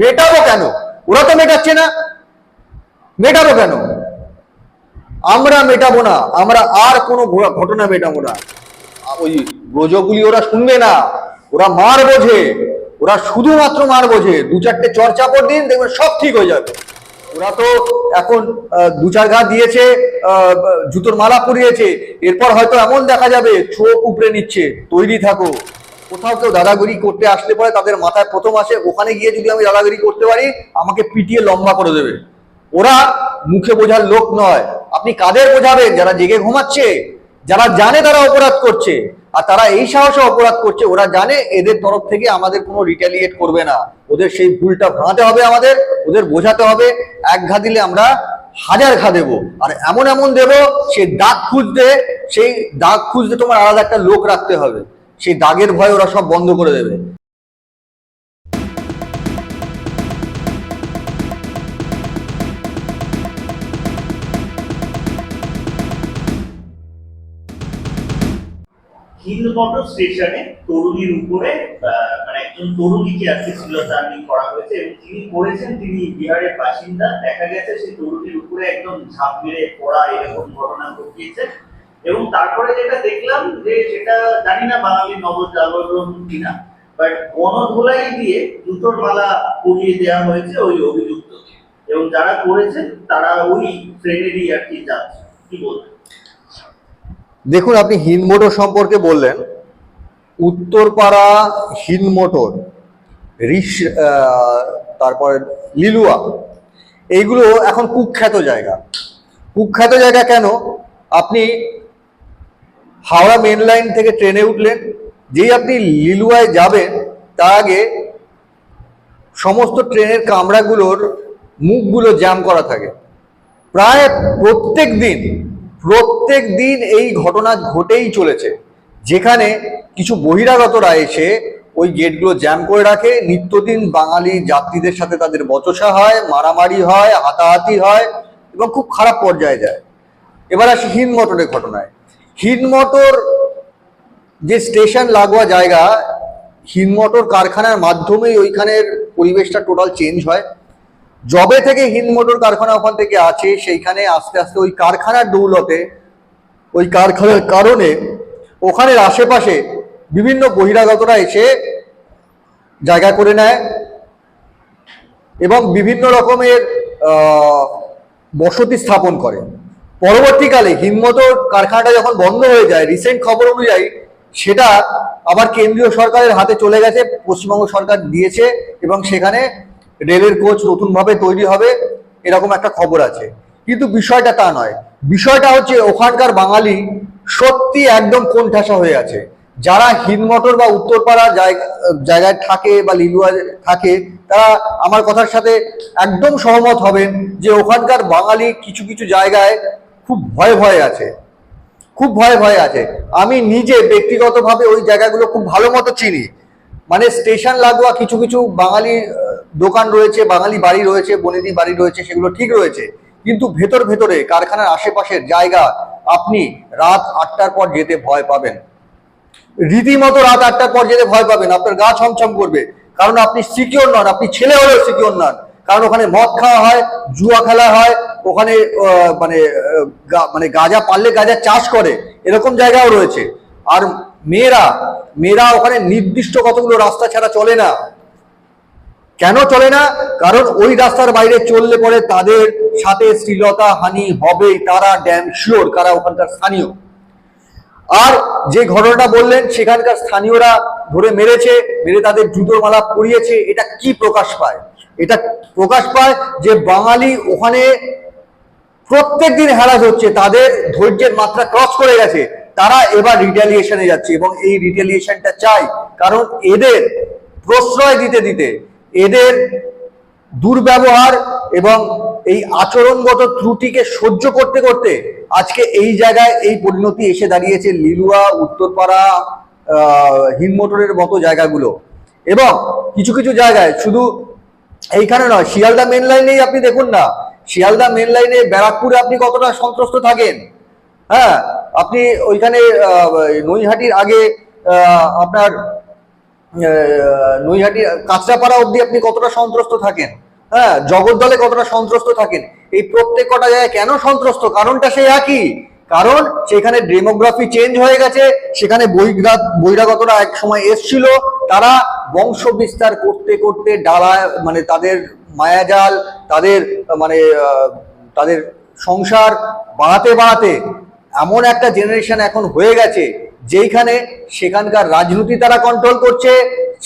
মেটাবো কেন? ওরা তো মেটাচ্ছে না। মেটাবো কেন? আমরা মেটাবো না। আমরা আর কোনো ঘটনা মেটাবো না। ওই ব্রজগুলি ওরা শুনবে না। ওরা মার বোঝে। ওরা শুধুমাত্র মার বোঝে। দু চারটে চর্চাপড় দিন দেখবেন সব ঠিক হয়ে যাবে। ওরা তো এখন দু চার ঘা দিয়েছে জুতোর মালা পরিয়েছে। এরপর হয়তো এমন দেখা যাবে, চোখ উপড়ে নিচ্ছে। তৈরি থাকো। কোথাও কেউ দাদাগিরি করতে আসলে পরে তাদের মাথায় প্রথম আসে, ওখানে গিয়ে যদি আমি দাদাগিরি করতে পারি, আমাকে পিটিয়ে লম্বা করে দেবে। ওরা মুখে বোঝার লোক নয়। আপনি কাদের বোঝাবেন? যারা জেগে ঘুমাচ্ছে, যারা জানে তারা অপরাধ করছে, আর তারা এই সাহসে অপরাধ করছে, ওরা জানে এদের তরফ থেকে আমাদের কোনো রিটালিয়েট করবে না। ওদের সেই ভুলটা ভাঙাতে হবে আমাদের, ওদের বোঝাতে হবে, এক ঘা দিলে আমরা হাজার ঘা দেবো। আর এমন এমন দেব, সে দাগ খুঁজতে, সেই দাগ খুঁজতে তোমার আলাদা একটা লোক রাখতে হবে। সেই দাগের ভয় ওরা সব বন্ধ করে দেবে। হিন্দমোটর স্টেশনে তরুণীর উপরে মানে একজন তরুণীকে আজকে শ্লীলতাহানি করা হয়েছে এবং যিনি করেছেন, তিনি বিহারের বাসিন্দা। দেখা গেছে সেই তরুণীর উপরে একদম ঝাঁপ মেরে পড়া এরকম ঘটনা ঘটিয়েছে। এবং তারপরে যেটা দেখলাম যে সেটা জানি না বাঙালি নবজাগরণ কিনা বাট গণধোলাই দিয়ে জুতোর মালা পরিয়ে দেওয়া হয়েছে ওই অভিযুক্তকে এবং যারা করেছেন তারা ওই ট্রেনেরই আর কি যাচ্ছে কি বলবেন? দেখুন, আপনি হিন মোটর সম্পর্কে বললেন। উত্তরপাড়া হিন মোটর, রিস তারপরে লিলুয়া, এইগুলো এখন কুখ্যাত জায়গা। কুখ্যাত জায়গা কেন? আপনি হাওড়া মেন লাইন থেকে ট্রেনে উঠলেন। যেই আপনি লিলুয়ায় যাবেন, তার আগে সমস্ত ট্রেনের কামরাগুলোর মুখগুলো জ্যাম করা থাকে। প্রায় প্রত্যেক দিন প্রত্যেক দিন এই ঘটনা ঘটেই চলেছে। যেখানে কিছু বহিরাগতরা এসে ওই গেটগুলো জ্যাম করে রাখে। নিত্যদিন বাঙালি যাত্রীদের সাথে তাদের বচসা হয়, মারামারি হয়, হাতাহাতি হয় এবং খুব খারাপ পর্যায়ে যায়। এবার আসি হিন মোটরের ঘটনায়। হিন মোটর যে স্টেশন লাগোয়া জায়গা হিন মোটর কারখানার মাধ্যমেই ওইখানের পরিবেশটা টোটাল চেঞ্জ হয়। জবে থেকে হিন্দ মোটর কারখানা ওখান থেকে আছে, সেইখানে আস্তে আস্তে ওই কারখানার দৌলতে, ওই কারখানার কারণে ওখানের আশেপাশে বিভিন্ন বহিরাগতরা এসে জায়গা করে নেয় এবং বিভিন্ন রকমের বসতি স্থাপন করে। পরবর্তীকালে হিন্দমোটর কারখানাটা যখন বন্ধ হয়ে যায় রিসেন্ট খবর অনুযায়ী সেটা আবার কেন্দ্রীয় সরকারের হাতে চলে গেছে, পশ্চিমবঙ্গ সরকার দিয়েছে এবং সেখানে রেলের কোচ নতুনভাবে তৈরি হবে, এরকম একটা খবর আছে। কিন্তু বিষয়টা তা নয়। বিষয়টা হচ্ছে ওখানকার বাঙালি সত্যি একদম কোণঠাসা হয়ে আছে। যারা হিন্দমোটর বা উত্তরপাড়া জায়গা, জায়গায় থাকে বা লিলুয়া থাকে, তারা আমার কথার সাথে একদম সহমত হবেন যে ওখানকার বাঙালি কিছু কিছু জায়গায় খুব ভয়ে ভয়ে আছে। খুব ভয়ে ভয়ে আছে। আমি নিজে ব্যক্তিগতভাবে ওই জায়গাগুলো খুব ভালো মতো চিনি। মানে স্টেশন লাগোয়া কিছু কিছু বাঙালি দোকান রয়েছে, বাঙালি বাড়ি রয়েছে, বনেদি বাড়ি রয়েছে, সেগুলো ঠিক রয়েছে। কিন্তু ভেতর ভেতরে, কারখানার আশেপাশের জায়গা, আপনি রাত আটটার পর যেতে ভয় পাবেন। রীতিমতো রাত আটটার পর যেতে ভয় পাবেন। আপনার গা ছমছম করবে। কারণ আপনি সিকিওর নন, আপনি ছেলে হলেও সিকিওর নন। কারণ ওখানে মদ খাওয়া হয়, জুয়া খেলা হয়, ওখানে মানে মানে গাঁজা পারলে গাঁজা চাষ করে, এরকম জায়গাও রয়েছে। আর মেয়েরা মেয়েরা ওখানে নির্দিষ্ট কতগুলো রাস্তা ছাড়া চলে না। কেন চলে না? কারণ ওই রাস্তার বাইরে চললে পরে তাদের সাথে শ্লীলতা হানি হবেই, তারা ড্যাম শিওর কারা ওখানকার স্থানীয়। আর যে ঘটনাটা বললেন, সেখানকার স্থানীয়রা ধরে মেরেছে, মেরে তাদের জুতোর মালা পরিয়েছে, এটা কি প্রকাশ পায়? এটা প্রকাশ পায় যে বাঙালি ওখানে প্রত্যেক দিন হ্যারাস হচ্ছে তাদের ধৈর্যের মাত্রা ক্রস করে গেছে। তারা এবার রিটালিয়েশনে যাচ্ছে এবং এই রিটালিয়েশনটা চাই। কারণ এদের প্রশ্রয় দিতে দিতে এদের দুর্ব্যবহার এবং এই আচরণগত ত্রুটিকে সহ্য করতে করতে আজকে এই জায়গায় এই পরিণতি এসে দাঁড়িয়েছে লিলুয়া উত্তরপাড়া আহ, হিন্দমোটরের মতো জায়গাগুলো। এবং কিছু কিছু জায়গায় শুধু এইখানে নয়, শিয়ালদা মেন লাইনেই আপনি দেখুন না। শিয়ালদা মেন লাইনে ব্যারাকপুরে আপনি কতটা সন্ত্রস্ত থাকেন? হ্যাঁ আপনি ওইখানে নৈহাটির আগে আপনার নৈহাটি, কাঁচরাপাড়া অবধি আপনি কতটা সন্ত্রস্ত থাকেন? হ্যাঁ জগদ্দলে কতটা সন্ত্রস্ত থাকেন? এই প্রত্যেক কটা জায়গায় কেন সন্ত্রস্ত? কারণটা সেই একই। কারণ সেখানে ডেমোগ্রাফি চেঞ্জ হয়ে গেছে, সেখানে বহিরাগ বহিরাগতরা এক সময় এসছিল, তারা বংশ বিস্তার করতে করতে ডালা মানে তাদের মায়াজাল, তাদের মানে তাদের সংসার বাড়াতে বাড়াতে এমন একটা জেনারেশন এখন হয়ে গেছে, যেইখানে সেখানকার রাজনীতি তারা কন্ট্রোল করছে,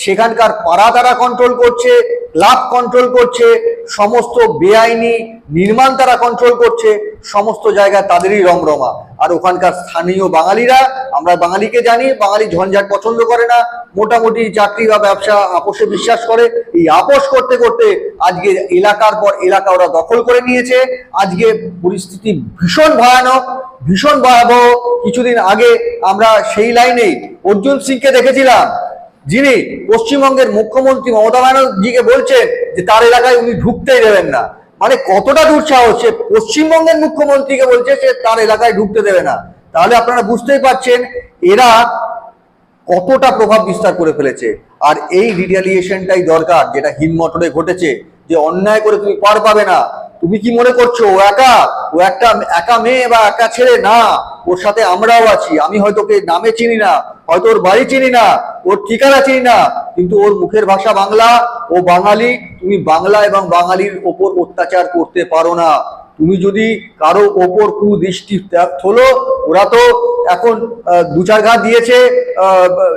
সেখানকার পাড়া তারা কন্ট্রোল করছে ক্লাব কন্ট্রোল করছে, সমস্ত বেআইনি নির্মাণ তারা কন্ট্রোল করছে, সমস্ত জায়গায় তাদেরই রমরমা। আর ওখানকার স্থানীয় বাঙালিরা, আমরা বাঙালিকে জানি, বাঙালি ঝঞ্ঝাট পছন্দ করে না, মোটামুটি চাকরি বা ব্যবসা আপোষে বিশ্বাস করে। এই আপোষ করতে করতে আজকে এলাকার পর এলাকা ওরা দখল করে নিয়েছে। আজকে পরিস্থিতি ভীষণ ভয়ানক, ভীষণ ভয়াবহ। কিছুদিন আগে আমরা সেই লাইনেই অর্জুন সিংকে দেখেছিলাম। যিনি পশ্চিমবঙ্গের মুখ্যমন্ত্রী মমতা ব্যানার্জিকে বলছেন যে তার এলাকায় উনি ঢুকতেই দেবেন না। মানে কতটা দুঃসাহস, সে পশ্চিমবঙ্গের মুখ্যমন্ত্রীকে বলছে সে তার এলাকায় ঢুকতে দেবে না। তাহলে আপনারা বুঝতেই পারছেন, এরা কতটা প্রভাব বিস্তার করে ফেলেছে। আর এই রিটালিয়েশনটাই দরকার, যেটা হিমমটরে ঘটেছে, যে অন্যায় করে তুমি পার পাবে না। তুমি কি মনে করছ, ও একা? ও একটা, একা মেয়ে বা একা ছেলে? না। ওর সাথে আমরাও আছি। আমি হয়তো ওকে নামে চিনি না, হয়তো ওর বাড়ি চিনি না, ওর ঠিকানা চিনি না, কিন্তু ওর মুখের ভাষা বাংলা, ও বাঙালি, তুমি বাংলা এবং বাঙালির ওপর অত্যাচার করতে পারো না। তুমি যদি কারও ওপর কুদৃষ্টি হলো ওরা তো এখন দু চার ঘা দিয়েছে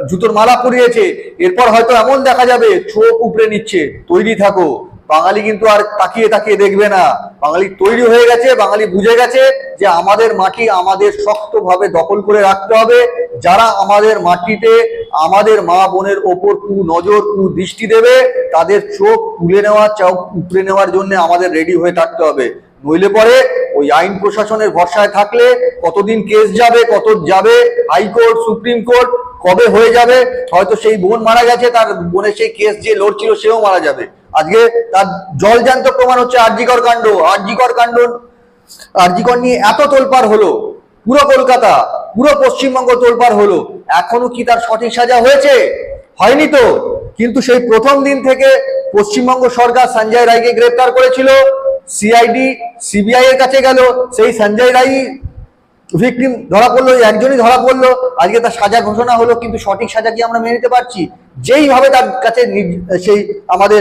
জুতোর মালা পরিয়েছে, এরপর হয়তো এমন দেখা যাবে, চোখ উপড়ে নিচ্ছে। তৈরি থাকো। বাঙালি কিন্তু আর তাকিয়ে তাকিয়ে দেখবে না। বাঙালি তৈরি হয়ে গেছে, বাঙালি বুঝে গেছে যে আমাদের মাটি আমাদের শক্তভাবে দখল করে রাখতে হবে। যারা আমাদের মাটিতে আমাদের মা বোনের ওপর কু নজর, কু দৃষ্টি দেবে, তাদের চোখ তুলে নেওয়া, চোখ উপড়ে নেওয়ার জন্য আমাদের রেডি হয়ে থাকতে হবে। নইলে পরে ওই আইন প্রশাসনের ভরসায় থাকলে কতদিন কেস যাবে, কত যাবে? হাইকোর্ট সুপ্রিম কোর্ট কবে হয়ে যাবে? হয়তো সেই বোন মারা গেছে, তার বোনের সেই কেস যে লড়ছিল, সেও মারা যাবে। আজকে তার জলজান্ত প্রমাণ হচ্ছে আরজিকর কাণ্ড। আরজিকর কাণ্ড, আরজিকর নিয়ে এত তোলপাড় হলো। পুরো কলকাতা, পুরো পশ্চিমবঙ্গ তোলপাড় হলো। এখনও কি তার সঠিক সাজা হয়েছে? হয়নি তো। কিন্তু সেই প্রথম দিন থেকে পশ্চিমবঙ্গ সরকার সঞ্জয় রায়কে গ্রেপ্তার করেছিল। সিআইডি, সিবিআই এর কাছে গেল। সেই সঞ্জয় রায় ভিকটিম ধরা পড়ল একজনই ধরা পড়ল। আজকে তার সাজা ঘোষণা হলো, কিন্তু সঠিক সাজা কি আমরা মেনে নিতে পারছি? যেইভাবে তার কাছে সেই আমাদের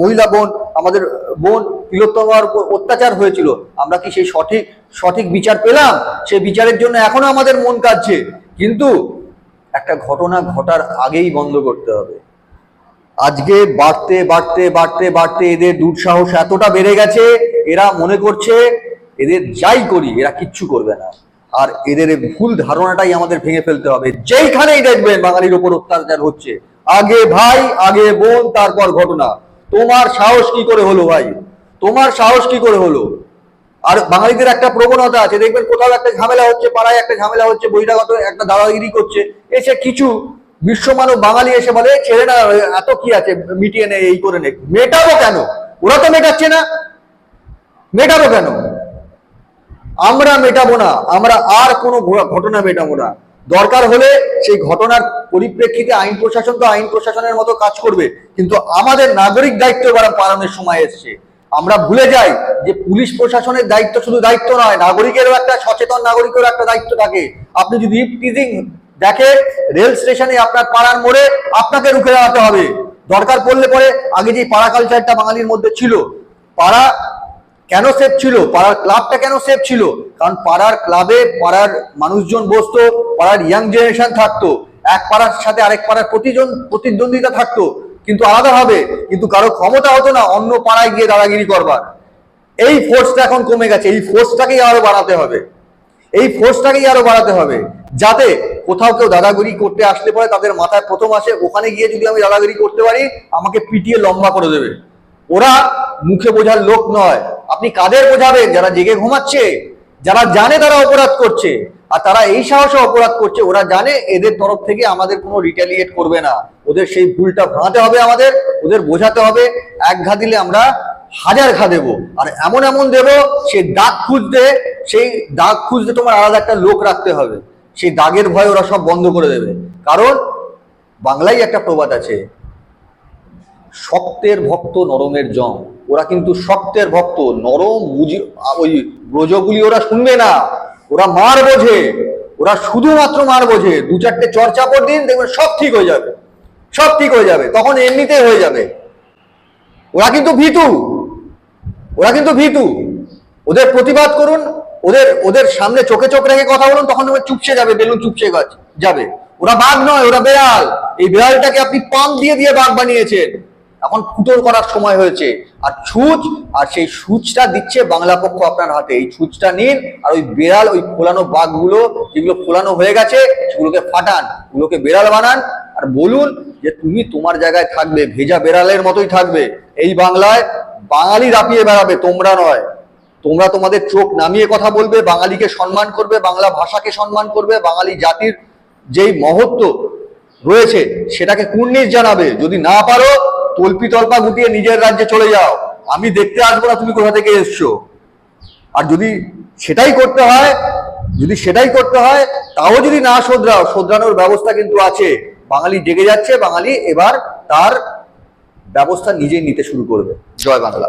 মহিলা বোন, আমাদের বোন তিলোত্তমার উপর অত্যাচার হয়েছিল, আমরা কি সেই সঠিক সঠিক বিচার পেলাম? সেই বিচারের জন্য এখনও আমাদের মন কাঁদছে। কিন্তু একটা ঘটনা ঘটার আগেই বন্ধ করতে হবে। আজকে বাড়তে বাড়তে বাড়তে বাড়তে এদের দুঃসাহস এতটা বেড়ে গেছে, এরা মনে করছে এদের যাই করি, এরা কিচ্ছু করবে না। আর এদের ভুল ধারণাটাই আমাদের ভেঙে ফেলতে হবে। যেইখানেই দেখবেন বাঙালির উপর অত্যাচার হচ্ছে, আগে ভাই, আগে বোন, তারপর ঘটনা। তোমার সাহস কি করে হলো ভাই? তোমার সাহস কি করে হলো? আর বাঙালিদের একটা প্রবণতা আছে, দেখবেন কোথাও একটা ঝামেলা হচ্ছে, পাড়ায় একটা ঝামেলা হচ্ছে, বহিরাগত একটা দাদাগিরি করছে, এসে কিছু বিশ্বমানব বাঙালি এসে বলে, "এ ছেড়ে না, এত কি আছে, মিটিয়ে নে, এই করে নে। মেটাবো কেন? ওরা তো মেটাচ্ছে না। মেটাবো কেন? আমরা মেটাবো না, আমরা আর কোনো ঘটনা মেটাবো না। দরকার হলে সেই ঘটনার পরিপ্রেক্ষিতে আইন প্রশাসন তো আইন প্রশাসনের মতো কাজ করবে, কিন্তু আমাদের নাগরিক দায়িত্ব এবার পালনের সময় এসছে। আমরা ভুলে যাই যে পুলিশ প্রশাসনের দায়িত্ব শুধু দায়িত্ব নয়, নাগরিকেরও একটা সচেতন, নাগরিকেরও একটা দায়িত্ব থাকে। আপনি যদি টিজিং দেখে, রেল স্টেশনে আপনার পাড়ার মোড়ে আপনাকে রুখে দাঁড়াতে হবে। দরকার পড়লে পরে আগে যে পাড়া কালচারটা বাঙালির মধ্যে ছিল, পাড়া কেন সেফ ছিল? পাড়ার ক্লাবটা কেন সেফ ছিল? কারণ পাড়ার ক্লাবে পাড়ার মানুষজন বসতো, পাড়ার ইয়াং জেনারেশন থাকতো। এক পাড়ার সাথে আরেক পাড়ার প্রতিজন, প্রতিদ্বন্দ্বিতা থাকতো। কিন্তু আলাদা হবে কিন্তু কারও ক্ষমতা হতো না অন্য পাড়ায় গিয়ে দাদাগিরি করবার। এই ফোর্সটা এখন কমে গেছে। এই ফোর্সটাকেই আরও বাড়াতে হবে। এই ফোর্সটাকেই আরও বাড়াতে হবে। যাতে কোথাও কেউ দাদাগিরি করতে আসলে পরে তাদের মাথায় প্রথম আসে, ওখানে গিয়ে যদি আমি দাদাগিরি করতে পারি, আমাকে পিটিয়ে লম্বা করে দেবে। ওরা মুখে বোঝার লোক নয়। আপনি কাদের বোঝাবেন? যারা জেগে ঘুমাচ্ছে, যারা জানে তারা অপরাধ করছে, আর তারা এই সাহসে অপরাধ করছে, ওরা জানে এদের তরফ থেকে আমাদের কোনো রিটালিয়েট করবে না। ওদের সেই ভুলটা ভাঙাতে হবে আমাদের, ওদের বোঝাতে হবে। এক ঘা দিলে আমরা হাজার ঘা দেবো। আর এমন এমন দেবো, সে দাগ খুঁজতে, সেই দাগ খুঁজতে তোমার আলাদা একটা লোক রাখতে হবে। সেই দাগের ভয় ওরা সব বন্ধ করে দেবে। কারণ বাংলায় একটা প্রবাদ আছে শক্তের ভক্ত নরমের জম। ওরা কিন্তু শক্তের ভক্ত, নরম বুঝি ওই ব্রজগুলি ওরা শুনবে না। ওরা মার বোঝে। ওরা শুধুমাত্র মার বোঝে। দু চারটে চর্চা চর্চাপর দিন দেখবেন সব ঠিক হয়ে যাবে। সব ঠিক হয়ে যাবে। তখন এমনিতেই হয়ে যাবে। ওরা কিন্তু ভীতু। ওরা কিন্তু ভীতু। ওদের প্রতিবাদ করুন। ওদের ওদের সামনে চোখে চোখ রেখে কথা বলুন, তখন তোমার চুপসে যাবে, বেলুন চুপসে যাবে। ওরা বাঘ নয়, ওরা বেড়াল। এই বেড়ালটাকে আপনি পাম দিয়ে দিয়ে বাঘ বানিয়েছেন। এখন ফুটোর করার সময় হয়েছে। আর ছুঁচ, আর সেই সূচটা দিচ্ছে বাংলা পক্ষ আপনার হাতে। এই ছুঁচটা নিন, আর ওই বেড়াল, ওই ফোলানো বাঘগুলো, যেগুলো ফোলানো হয়ে গেছে, সেগুলোকে ফাটান, ওগুলোকে বেড়াল বানান, আর বলুন যে তুমি তোমার জায়গায় থাকবে, ভেজা বেড়ালের মতোই থাকবে। এই বাংলায় বাঙালি রাপিয়ে বেড়াবে, তোমরা নয়। তোমরা তোমাদের চোখ নামিয়ে কথা বলবে, বাঙালিকে সম্মান করবে, বাংলা ভাষাকে সম্মান করবে, বাঙালি জাতির যেই মহত্ব রয়েছে, সেটাকে কুর্নিশ জানাবে। যদি না পারো তল্পি তল্পা গুটিয়ে নিজের রাজ্যে চলে যাও। আমি দেখতে আসব না, তুমি কোথা থেকে এসছো? আর যদি সেটাই করতে হয়, যদি সেটাই করতে হয়, তাও যদি না শোধরাও, শোধরানোর ব্যবস্থা কিন্তু আছে। বাঙালি জেগে যাচ্ছে, বাঙালি এবার তার ব্যবস্থা নিজেই নিতে শুরু করবে। জয় বাংলা।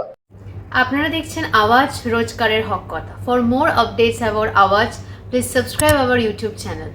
আপনারা দেখছেন আওয়াজ রোজকারের হক কথা। For more updates about Awaaz please subscribe our YouTube channel